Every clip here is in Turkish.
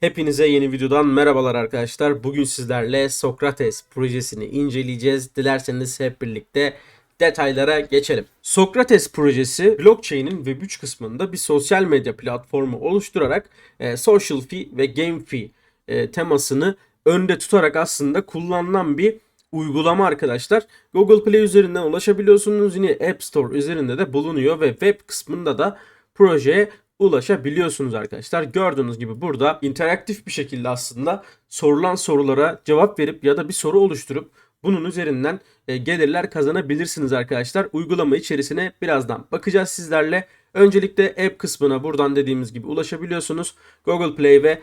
Hepinize yeni videodan merhabalar arkadaşlar. Bugün sizlerle Sokrates projesini inceleyeceğiz. Dilerseniz hep birlikte detaylara geçelim. Sokrates projesi blockchain'in Web3 kısmında bir sosyal medya platformu oluşturarak e, social fee ve game fee e, temasını önde tutarak aslında kullanılan bir uygulama arkadaşlar. Google Play üzerinden ulaşabiliyorsunuz. Yine App Store üzerinde de bulunuyor ve web kısmında da projeye ulaşabiliyorsunuz arkadaşlar. Gördüğünüz gibi burada interaktif bir şekilde aslında sorulan sorulara cevap verip ya da bir soru oluşturup bunun üzerinden e, gelirler kazanabilirsiniz arkadaşlar. Uygulama içerisine birazdan bakacağız sizlerle. Öncelikle app kısmına buradan dediğimiz gibi ulaşabiliyorsunuz. Google Play ve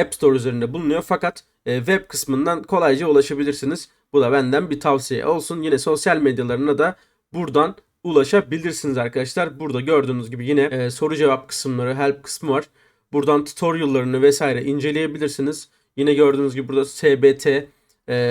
App Store üzerinde bulunuyor fakat e, web kısmından kolayca ulaşabilirsiniz. Bu da benden bir tavsiye olsun. Yine sosyal medyalarına da buradan ulaşabilirsiniz arkadaşlar. Burada gördüğünüz gibi yine e, soru cevap kısımları, help kısmı var. Buradan tutorial'larını vesaire inceleyebilirsiniz. Yine gördüğünüz gibi burada SBT e,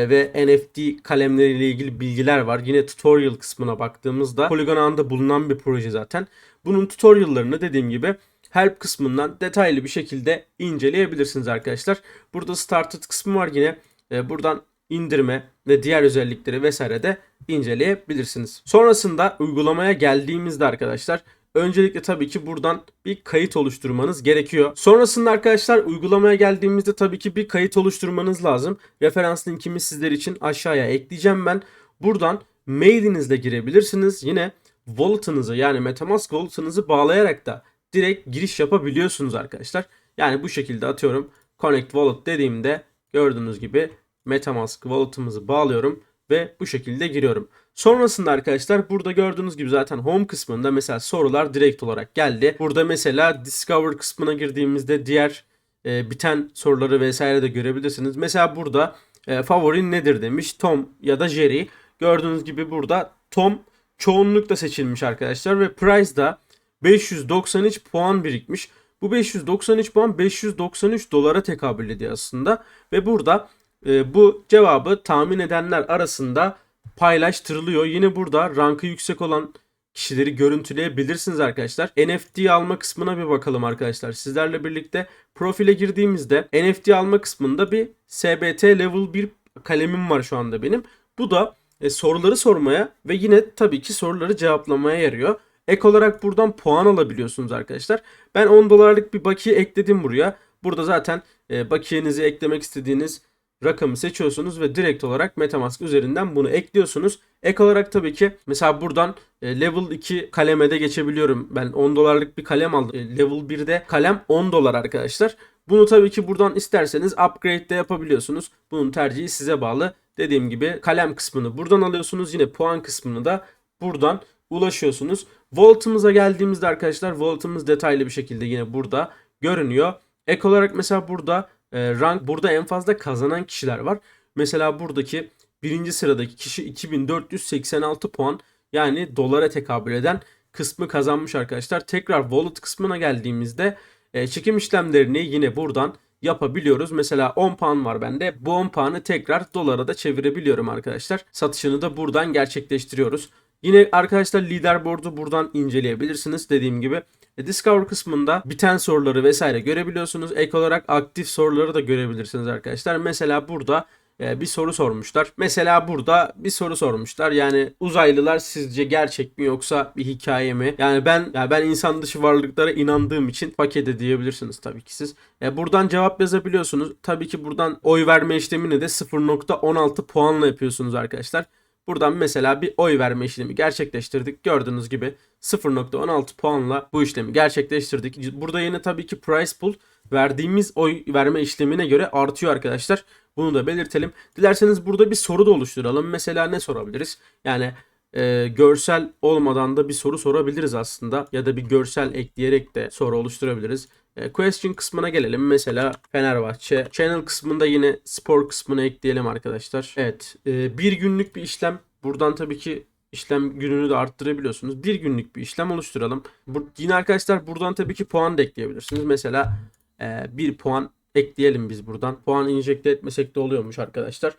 ve NFT kalemleriyle ilgili bilgiler var. Yine tutorial kısmına baktığımızda Polygon ağında bulunan bir proje zaten. Bunun tutorial'larını dediğim gibi help kısmından detaylı bir şekilde inceleyebilirsiniz arkadaşlar. Burada started kısmı var yine. E, buradan indirme ve diğer özellikleri vesaire de inceleyebilirsiniz. Sonrasında uygulamaya geldiğimizde arkadaşlar öncelikle tabii ki buradan bir kayıt oluşturmanız gerekiyor. Sonrasında arkadaşlar uygulamaya geldiğimizde tabii ki bir kayıt oluşturmanız lazım. Referans linkimi sizler için aşağıya ekleyeceğim ben. Buradan mailinizle girebilirsiniz. Yine wallet'ınızı yani Metamask wallet'ınızı bağlayarak da direkt giriş yapabiliyorsunuz arkadaşlar. Yani bu şekilde atıyorum Connect Wallet dediğimde gördüğünüz gibi Metamask wallet'ımızı bağlıyorum ve bu şekilde giriyorum. Sonrasında arkadaşlar burada gördüğünüz gibi zaten home kısmında mesela sorular direkt olarak geldi. Burada mesela discover kısmına girdiğimizde diğer e, biten soruları vesaire de görebilirsiniz. Mesela burada e, favorin nedir demiş Tom ya da Jerry. Gördüğünüz gibi burada Tom çoğunlukla seçilmiş arkadaşlar ve price da 593 puan birikmiş. Bu 593 puan 593 dolara tekabül ediyor aslında ve burada e, bu cevabı tahmin edenler arasında paylaştırılıyor. Yine burada rankı yüksek olan kişileri görüntüleyebilirsiniz arkadaşlar. NFT alma kısmına bir bakalım arkadaşlar. Sizlerle birlikte profile girdiğimizde NFT alma kısmında bir SBT level 1 kalemim var şu anda benim. Bu da e, soruları sormaya ve yine tabii ki soruları cevaplamaya yarıyor. Ek olarak buradan puan alabiliyorsunuz arkadaşlar. Ben 10 dolarlık bir bakiye ekledim buraya. Burada zaten e, bakiyenizi eklemek istediğiniz rakamı seçiyorsunuz ve direkt olarak Metamask üzerinden bunu ekliyorsunuz. Ek olarak tabii ki mesela buradan e, level 2 kalemede geçebiliyorum. Ben 10 dolarlık bir kalem aldım. E, level 1'de kalem 10 dolar arkadaşlar. Bunu tabii ki buradan isterseniz upgrade de yapabiliyorsunuz. Bunun tercihi size bağlı. Dediğim gibi kalem kısmını buradan alıyorsunuz. Yine puan kısmını da buradan ulaşıyorsunuz. Wallet'ımıza geldiğimizde arkadaşlar wallet'ımız detaylı bir şekilde yine burada görünüyor. Ek olarak mesela burada e, rank burada en fazla kazanan kişiler var. Mesela buradaki birinci sıradaki kişi 2486 puan yani dolara tekabül eden kısmı kazanmış arkadaşlar. Tekrar wallet kısmına geldiğimizde e, çekim işlemlerini yine buradan yapabiliyoruz. Mesela 10 puan var bende. Bu 10 puanı tekrar dolara da çevirebiliyorum arkadaşlar. Satışını da buradan gerçekleştiriyoruz. Yine arkadaşlar leaderboard'u buradan inceleyebilirsiniz dediğim gibi. E, Discover kısmında biten soruları vesaire görebiliyorsunuz. Ek olarak aktif soruları da görebilirsiniz arkadaşlar. Mesela burada e, bir soru sormuşlar. Mesela burada bir soru sormuşlar. Yani uzaylılar sizce gerçek mi yoksa bir hikaye mi? Yani ben ya ben insan dışı varlıklara inandığım için paket edebilirsiniz tabii ki siz. E, buradan cevap yazabiliyorsunuz. Tabii ki buradan oy verme işlemini de 0.16 puanla yapıyorsunuz arkadaşlar. Buradan mesela bir oy verme işlemi gerçekleştirdik. Gördüğünüz gibi 0.16 puanla bu işlemi gerçekleştirdik. Burada yine tabii ki price pool verdiğimiz oy verme işlemine göre artıyor arkadaşlar. Bunu da belirtelim. Dilerseniz burada bir soru da oluşturalım. Mesela ne sorabiliriz? Yani e, görsel olmadan da bir soru sorabiliriz aslında. Ya da bir görsel ekleyerek de soru oluşturabiliriz. E, question kısmına gelelim. Mesela Fenerbahçe. Channel kısmında yine spor kısmını ekleyelim arkadaşlar. Evet. E, bir günlük bir işlem. Buradan tabii ki işlem gününü de arttırabiliyorsunuz. Bir günlük bir işlem oluşturalım. Bu, yine arkadaşlar buradan tabii ki puan da ekleyebilirsiniz. Mesela e, bir puan ekleyelim biz buradan. Puan injekte etmesek de oluyormuş arkadaşlar.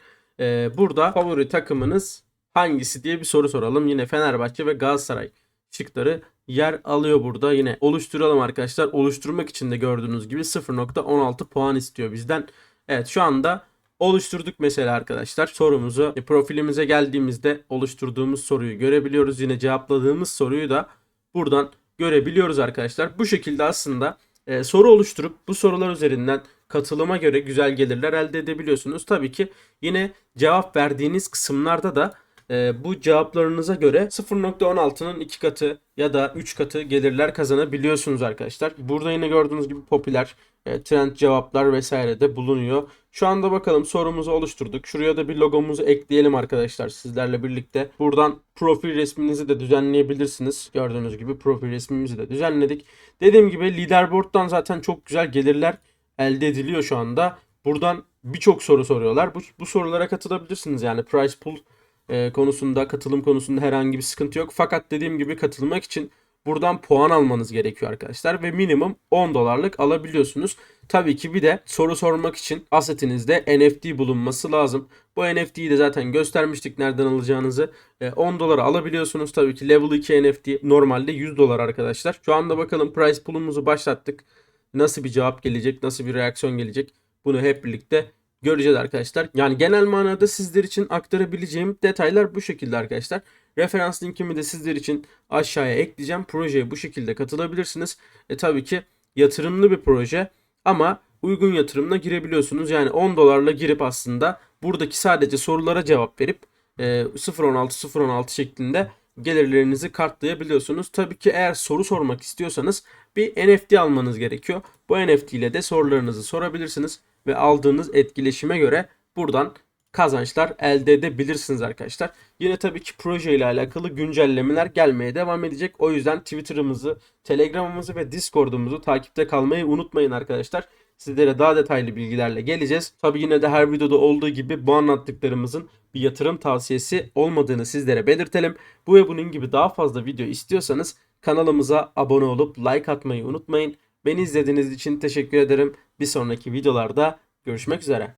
Burada favori takımınız hangisi diye bir soru soralım. Yine Fenerbahçe ve Galatasaray şıkları yer alıyor burada. Yine oluşturalım arkadaşlar. Oluşturmak için de gördüğünüz gibi 0.16 puan istiyor bizden. Evet şu anda oluşturduk mesela arkadaşlar sorumuzu. E, profilimize geldiğimizde oluşturduğumuz soruyu görebiliyoruz. Yine cevapladığımız soruyu da buradan görebiliyoruz arkadaşlar. Bu şekilde aslında e, soru oluşturup bu sorular üzerinden katılıma göre güzel gelirler elde edebiliyorsunuz. Tabii ki yine cevap verdiğiniz kısımlarda da e, bu cevaplarınıza göre 0.16'nın 2 katı ya da 3 katı gelirler kazanabiliyorsunuz arkadaşlar. Burada yine gördüğünüz gibi popüler e, trend cevaplar vesaire de bulunuyor. Şu anda bakalım sorumuzu oluşturduk. Şuraya da bir logomuzu ekleyelim arkadaşlar sizlerle birlikte. Buradan profil resminizi de düzenleyebilirsiniz. Gördüğünüz gibi profil resmimizi de düzenledik. Dediğim gibi leaderboard'dan zaten çok güzel gelirler elde ediliyor şu anda. Buradan birçok soru soruyorlar. Bu, bu sorulara katılabilirsiniz. Yani price pool e, konusunda, katılım konusunda herhangi bir sıkıntı yok. Fakat dediğim gibi katılmak için buradan puan almanız gerekiyor arkadaşlar ve minimum 10 dolarlık alabiliyorsunuz. Tabii ki bir de soru sormak için asetinizde NFT bulunması lazım. Bu NFT'yi de zaten göstermiştik nereden alacağınızı. E, 10 dolara alabiliyorsunuz. Tabii ki level 2 NFT normalde 100 dolar arkadaşlar. Şu anda bakalım price pool'umuzu başlattık. Nasıl bir cevap gelecek, nasıl bir reaksiyon gelecek bunu hep birlikte göreceğiz arkadaşlar. Yani genel manada sizler için aktarabileceğim detaylar bu şekilde arkadaşlar. Referans linkimi de sizler için aşağıya ekleyeceğim. Projeye bu şekilde katılabilirsiniz. E tabii ki yatırımlı bir proje ama uygun yatırımla girebiliyorsunuz. Yani 10 dolarla girip aslında buradaki sadece sorulara cevap verip e, 0.16 0.16 şeklinde gelirlerinizi kartlayabiliyorsunuz. Tabii ki eğer soru sormak istiyorsanız bir NFT almanız gerekiyor. Bu NFT ile de sorularınızı sorabilirsiniz ve aldığınız etkileşime göre buradan kazançlar elde edebilirsiniz arkadaşlar. Yine tabii ki proje ile alakalı güncellemeler gelmeye devam edecek. O yüzden Twitter'ımızı, Telegram'ımızı ve Discord'umuzu takipte kalmayı unutmayın arkadaşlar. Sizlere daha detaylı bilgilerle geleceğiz. Tabii yine de her videoda olduğu gibi bu anlattıklarımızın bir yatırım tavsiyesi olmadığını sizlere belirtelim. Bu ve bunun gibi daha fazla video istiyorsanız kanalımıza abone olup like atmayı unutmayın. Beni izlediğiniz için teşekkür ederim. Bir sonraki videolarda görüşmek üzere.